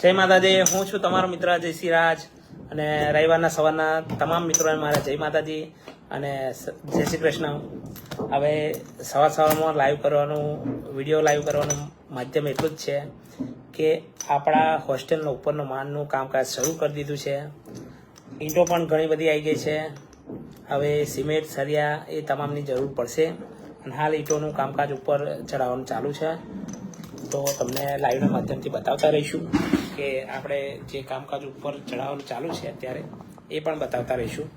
જય માતાજી, હું છું તમારો મિત્ર જય સિરાજ અને રવિવારના સવારના તમામ મિત્રોને મારા જય માતાજી અને જય શ્રી કૃષ્ણ. હવે સવાર સવારમાં લાઈવ કરવાનું વીડિયો લાઈવ કરવાનું માધ્યમ એટલું જ છે કે આપણા હોસ્ટેલનો ઉપરનો માનનું કામકાજ શરૂ કરી દીધું છે. ઈંટો પણ ઘણી બધી આવી ગઈ છે. હવે સિમેન્ટ, સરિયા એ તમામની જરૂર પડશે અને હાલ ઈંટોનું કામકાજ ઉપર ચડાવવાનું ચાલુ છે. તો તમને લાઈવના માધ્યમથી બતાવતા રહીશું. કે આપણે જે કામકાજ ઉપર ચડાવવાનું ચાલુ છે અત્યારે, એ પણ બતાવતા રહીશું.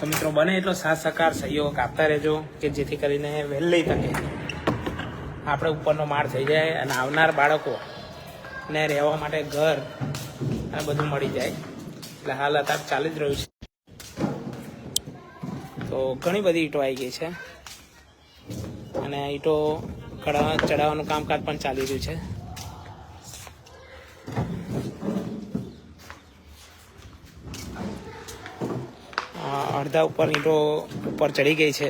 તો મિત્રો, બને એટલો સાથ સહકાર સહયોગ આપતા રહેજો કે જેથી કરીને વહેલી તકે આપણે ઉપરનો માળ થઈ જાય અને આવનાર બાળકો ને રહેવા માટે ઘર અને બધું મળી જાય. એટલે હાલ અત્યારે ચાલી જ રહ્યું છે. તો ઘણી બધી ઈંટો આવી ગઈ છે. અને ઈંટો કડા ચડાવવાનું કામકાજ પણ ચાલી રહ્યું છે. અડધા ઉપર ઈંટો ઉપર ચડી ગઈ છે.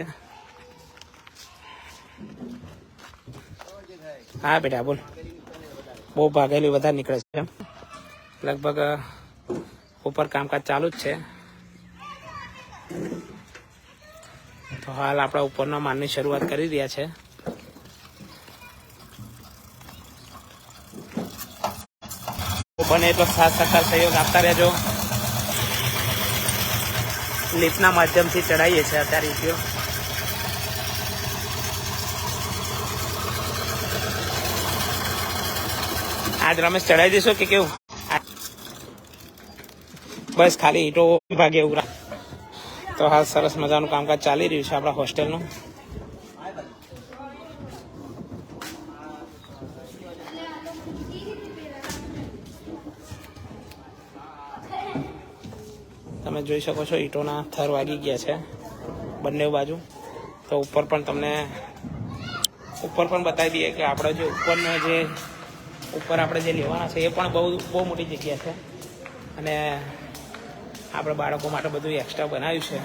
હા, બેટા, બોલ. બહુ ભાગેલી વધારે નીકળે છે. લગભગ ઉપર કામકાજ ચાલુ જ છે. તો હાલ આપણા ઉપરના માનની શરૂઆત કરી રહ્યા છે. બને એટલો સાથ સહકાર, સહયોગ આપતા રહેજો. લિફ્ટના માધ્યમથી ચડાવીએ છીએ અત્યારે ઈટીઓ આજ રમેશ ચડાવી દેશો કે કેવું? બસ ખાલી ઈટો ભાગે ઉગરા તો હાલ સરસ મજાનું કામકાજ ચાલી રહ્યું છે આપણા હોસ્ટેલનું. તમે જોઈ શકો છો, ઈંટોના થર વાગી ગયા છે બંને બાજુ. તો ઉપર પણ તમને, ઉપર પણ બતાવી દઈએ કે આપણે જે ઉપરનો જે, ઉપર આપણે જે લેવાના છે, એ પણ બહુ બહુ મોટી જગ્યા છે. અને આપણે બાળકો માટે બધું એક્સ્ટ્રા બનાવ્યું છે.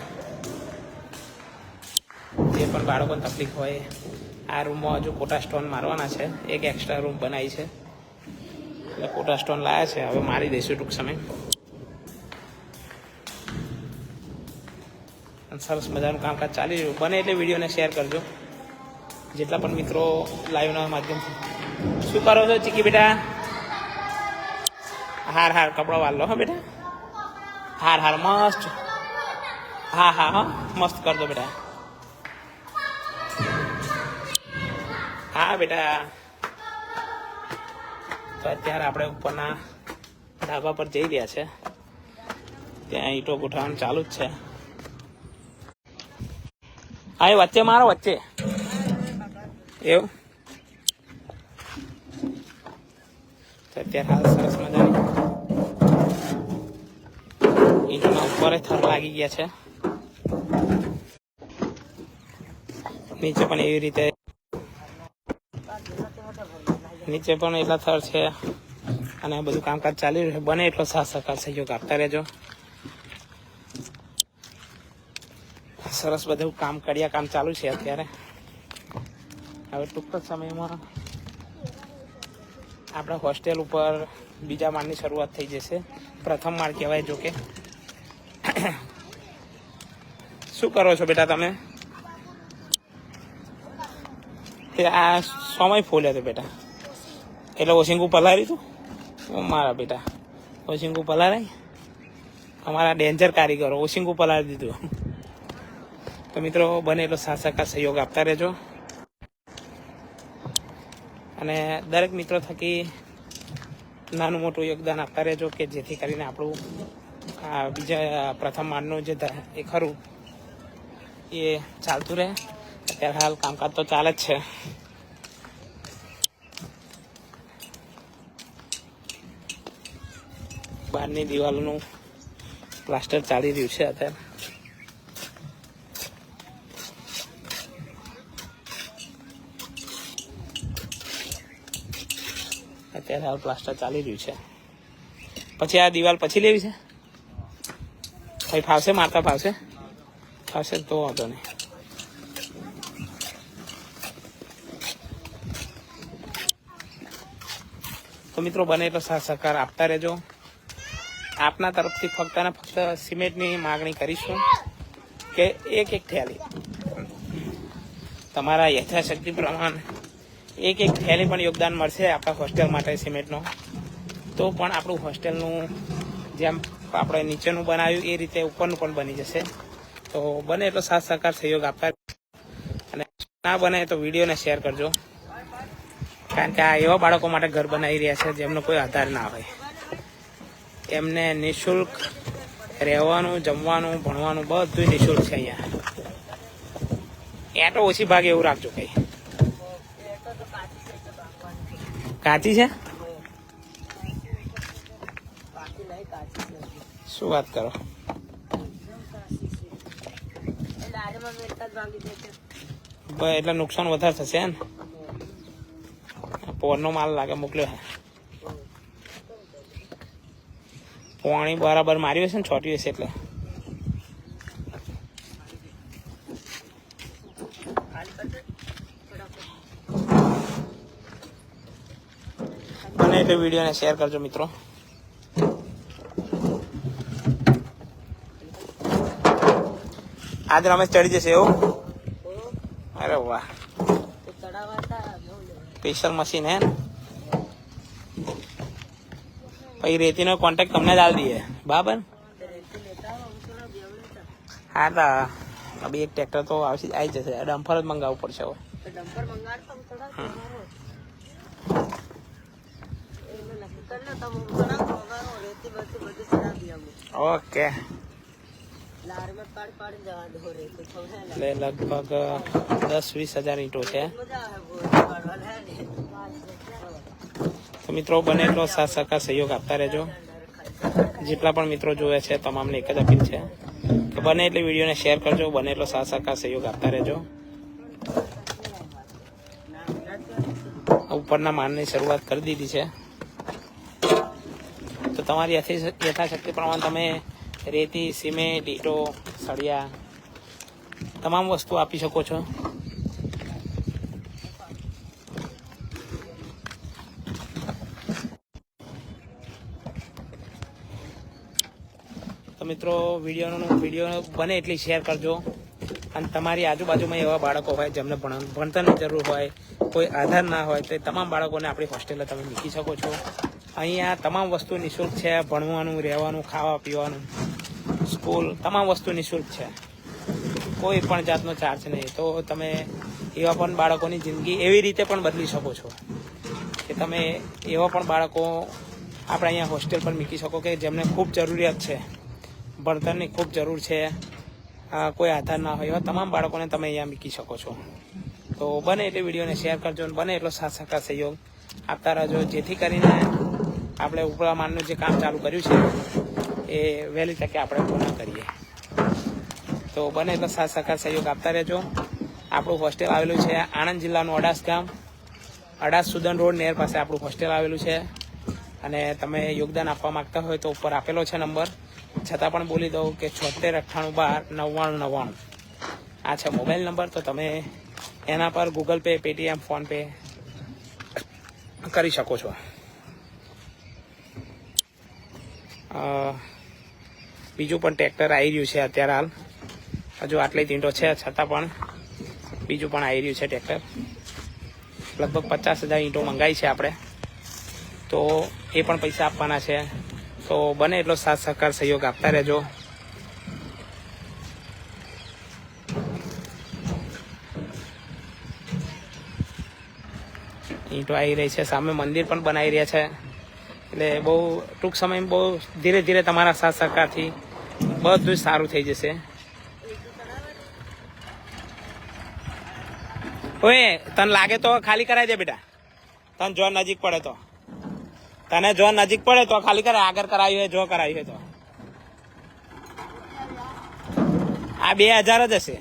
જે પણ બાળકોને તકલીફ હોય, આ રૂમમાં હજુ કોટા સ્ટોન મારવાના છે. એક એક્સ્ટ્રા રૂમ બનાવી છે. એટલે કોટા સ્ટોન લાયા છે. હવે મારી દઈશું ટૂંક સમય. અને સરસ મજાનું કામકાજ ચાલી રહ્યું. બને એટલે વિડીયોને શેર કરજો. જેટલા પણ મિત્રો લાઈવના માધ્યમથી. શું કરો છો ચીકી બેટા? હાર હાર, કપડો વાળ લો, હા બેટા? હાર હાર, મસ્ત. હા હા હા, મસ્ત કરજો બેટા. હા, બેટા. તો અત્યારે આપણે ઉપરના ધાબા પર જઈ રહ્યા છે. ત્યાં ઈંટો ગોઠવવાનું ચાલુ જ છે. હા એ વચ્ચે, મારો વચ્ચે. એવું? અત્યારે હાલ સરસ મજાની. ઈંટોના ઉપર થર લાગી ગયા છે. નીચે પણ એવી રીતે નીચે પણ એટલા થર છે. અને બધું કામકાજ ચાલી રહ્યું છે. બને એટલો સાથ સહકાર સહયોગ આપતા રહેજો. સરસ બધું કામ કર્યા, કામ ચાલુ છે અત્યારે. હવે ટૂંક સમયમાં આપણા હોસ્ટેલ ઉપર બીજા માળની શરૂઆત થઈ જશે. પ્રથમ માળ કહેવાય જો કે. શું કરો છો બેટા તમે? તે આ સમય ફૂલ હતો બેટા. એટલે ઓશિંગુ પલારી તું? મારા બેટા. ઓશિંગુ પલારાય અમારા ડેન્જર કારીગરો, ઓશિંગુ પલારી દીધું. તો મિત્રો બને એટલો સાથ સહકાર સહયોગ આપતા રહેજો. અને દરેક મિત્રો થકી નાનું મોટું યોગદાન આપતા રહેજો કે જેથી કરીને આપણું આ બીજા, પ્રથમ માળનું જે એ ખરું, એ ચાલતું રહે. અત્યારે હાલ કામકાજ તો ચાલે જ છે. બહારની દિવાલનું પ્લાસ્ટર ચાલી રહ્યું છે અત્યારે. અત્યારે હાલ પ્લાસ્ટર ચાલી રહ્યું છે. પછી આ દિવાલ પછી લેવી છે? ભાઈ ફાવશે? મારતા ફાવશે? ફાવશે તો વાંધો નહીં. તો મિત્રો બને એટલો સહકાર આપતા રહેજો. આપના તરફથી ફક્ત ને ફક્ત સિમેન્ટની માગણી કરીશું કે એક એક થેલી. તમારા યથાશક્તિ પ્રમાણે એક એક થેલી પણ યોગદાન મળશે આપણા હોસ્ટેલ માટે સિમેન્ટનો. તો પણ આપણું હોસ્ટેલનું જેમ આપણે નીચેનું બનાવ્યું એ રીતે ઉપરનું પણ બની જશે. તો બને એટલો સાથ સહકાર સહયોગ આપતા અને ના બને તો વિડીયોને શેર કરજો. કારણ કે આ એવા બાળકો માટે ઘર બનાવી રહ્યા છે જેમનો કોઈ આધાર ના હોય. એમને નિઃશુલ્ક રહેવાનું, જમવાનું, ભણવાનું બધું નિઃશુલ્ક છે અહીંયા. એટો ઓછી ભાગે એવું રાખજો કઈ. કાચી છે? શું વાત કરો? એટલે નુકસાન વધારે થશે ને પોરનો માલ લાગે, મોકલ્યો પાણી બરાબર માર્યું હશે ને છોટ્યું હશે એટલે? અને એટલે વિડીયોને શેર કરજો મિત્રો. આજ રમેશ ચડી જશે એવું? અરે વાહ. સ્પેશિયલ મશીન હે પછી રેતીનો કોન્ટેક્ટ તમને જ આવી દઈએ. બરાબર? હા તો અભી એક ટ્રેક્ટર તો આવશે આવી જશે. ડમ્ફર જ મંગાવવું પડશે હવે. ઓકે. એટલે લગભગ દસ વીસ હજાર ઈંટો છે તો મિત્રો બને એટલો સાથ સહકાર સહયોગ આપતા રહેજો. જેટલા પણ મિત્રો જોવે છે તમામને એક જ અપીલ છે કે બને એટલી વિડીયોને શેર કરજો બને એટલો સાથ સહકાર સહયોગ આપતા રહેજો. ઉપરના માનની શરૂઆત કરી દીધી છે. તમારી યથાશક્તિ પ્રમાણે તમે રેતી, સિમેન્ટ, ઈટો, સળિયા તમામ વસ્તુ આપી શકો છો. તો મિત્રો, વિડીયોનું વીડિયો બને એટલી શેર કરજો. અને તમારી આજુબાજુમાં એવા બાળકો હોય જેમને ભણ ભણતરની જરૂર હોય, કોઈ આધાર ના હોય, તો તમામ બાળકોને આપણી હોસ્ટેલે તમે મૂકી શકો છો. અહીંયા તમામ વસ્તુ નિઃશુલ્ક છે, ભણવાનું, રહેવાનું, ખાવા પીવાનું, સ્કૂલ, તમામ વસ્તુ નિઃશુલ્ક છે. કોઈ પણ જાતનો ચાર્જ નહીં. તો તમે એવા પણ બાળકોની જિંદગી એવી રીતે પણ બદલી શકો છો કે તમે એવા પણ બાળકો આપણે અહીંયા હોસ્ટેલ પર મૂકી શકો કે જેમને ખૂબ જરૂરિયાત છે. ભણતરની ખૂબ જરૂર છે. કોઈ આધાર ના હોય એવા તમામ બાળકોને તમે અહીંયા મૂકી શકો છો. તો બને એટલે વિડીયોને શેર કરજો અને બને એટલો સાથ સહકાર સહયોગ આપતા રહેજો, જેથી કરીને આપણે ઉપલા માનનું જે કામ ચાલુ કર્યું છે, એ વહેલી તકે આપણે પૂર્ણ કરીએ. તો બને એટલો સાથ સહકાર સહયોગ આપતા રહેજો. આપણું હોસ્ટેલ આવેલું છે આણંદ જિલ્લાનું અડાસ ગામ. અડાસ સુદન રોડ નેર પાસે આપણું હોસ્ટેલ આવેલું છે. અને તમે યોગદાન આપવા માંગતા હોય તો ઉપર આપેલો છે નંબર. છતાં પણ બોલી દઉં કે છોતેર અઠ્ઠાણું બાર નવ્વાણું નવ્વાણું. આ છે મોબાઈલ નંબર. તો તમે એના પર ગૂગલ પે પેટીએમ ફોનપે કરી શકો છો. બીજું પણ ટ્રેક્ટર આવી રહ્યું છે અત્યારે હાલ. હજુ આટલી તીંટો છે, છતાં પણ બીજું પણ આવી રહ્યું છે ટ્રેક્ટર. લગભગ પચાસ હજાર ઈંટો મંગાવી છે આપણે. તો એ પણ પૈસા આપવાના છે. તો બને એટલો સાથ સહકાર સહયોગ આપતા રહેજો. ઈંટો આવી રહી છે. સામે મંદિર પણ બનાવી રહ્યા છે. એટલે બહુ ટૂંક સમયમાં બહુ ધીરે ધીરે તમારા સાથ સહકારથી બધું જ સારું થઈ જશે. ઓએ તને લાગે તો ખાલી કરાવી દે બેટા. તને જો નજીક પડે તો. તને જો નજીક પડે તો ખાલી કરે આગળ કરાવ્યું હોય, જો કરાવ્યું હોય તો. આ બે હજાર જ હશે.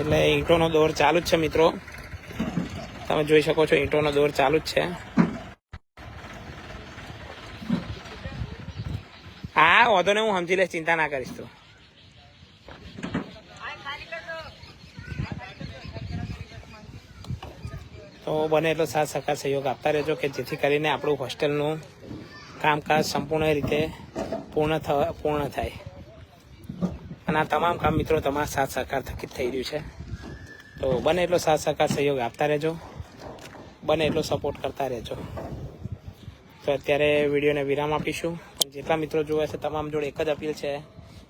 એટલે ઈંટોનો દોર ચાલુ જ છે મિત્રો. તમે જોઈ શકો છો, ઈંટોનો દોર ચાલુ જ છે. હા, વાંધો ને હું સમજી લઈશ, ચિંતા ના કરીશ તું. તો બને એટલો સાથ સહકાર સહયોગ આપતા રહેજો કે જેથી કરીને આપણું હોસ્ટેલનું કામકાજ સંપૂર્ણ રીતે પૂર્ણ પૂર્ણ થાય. અને આ તમામ કામ મિત્રો તમારા સાથ સહકાર થકી થઈ રહ્યું છે. તો બને એટલો સાથ સહકાર સહયોગ આપતા રહેજો. બને એટલો સપોર્ટ કરતા રહેજો. તો અત્યારે વિડીયોને વિરામ આપીશું. પણ જેટલા મિત્રો જોવે છે, તમામ જોડે એક જ અપીલ છે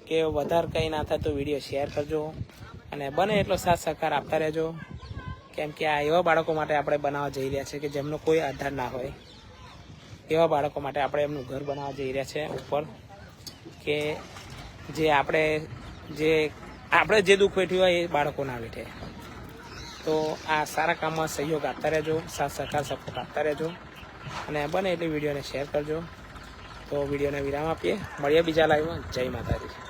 કે વધારે કંઈ ના થાય તો વીડિયો શેર કરજો અને બને એટલો સાથ સહકાર આપતા રહેજો. કેમ કે આ એવા બાળકો માટે આપણે બનાવવા જઈ રહ્યા છે કે જેમનો કોઈ આધાર ના હોય. એવા બાળકો માટે આપણે એમનું ઘર બનાવવા જઈ રહ્યા છે ઉપર કે જે આપણે જે આપણે જે દુઃખ વેઠ્યું હોય એ બાળકો ના વેઠે. તો આ સારા કામમાં સહયોગ આપતા રહેજો, સાથ સહકાર સપોર્ટ આપતા રહેજો. અને બને એટલી વિડીયોને શેર કરજો. તો વિડીયોને વિરામ આપીએ. મળીએ બીજા લાઈવમાં જય માતાજી.